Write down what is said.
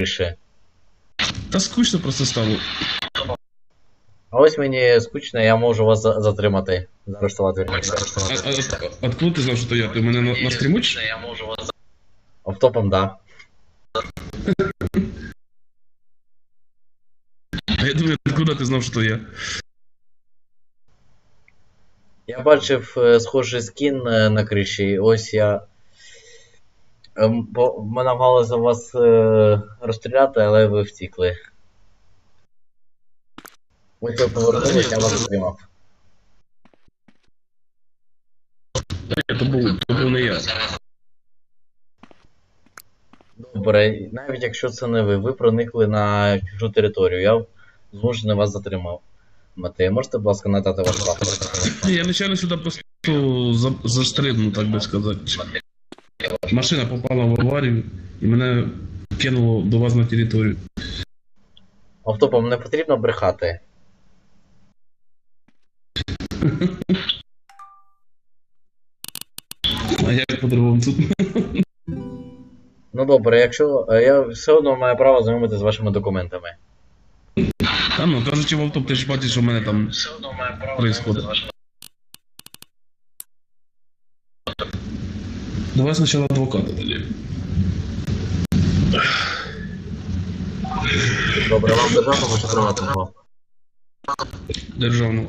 криші. Та скучно просто стало. А ось мені скучно, я можу вас за- затримати. Заарештувати. вірніше, А, заарештувати. а, а, откуда ти знав, що то я? Ти мене на, на стріму чи? я можу вас Автопом, да. А я думаю, откуда ти знав, що то я? Я бачив е, схожий скін е, на криші. Ось я. Ем, бо Ми намагалися вас е, розстріляти, але ви втікли. Ось ви повернулись, я вас затримав. То був, то був не я. Добре, навіть якщо це не ви, ви проникли на чужу територію, я змушений вас затримав. Мати, можете, будь ласка, надати ваш паспорт? Ні, я нечайно сюди просто за, застрибнув, так би сказати. Машина попала в аварію і мене кинуло до вас на територію. Автопом не потрібно брехати. А як по-другому тут? Ну добре, якщо. е, Я все одно маю право знайомити з вашими документами. Та ну, кажучи в авто, ти ж бачиш, що в мене там происходит. Давай сначала адвоката дали. Добре, вам державного чи приватного? Державного.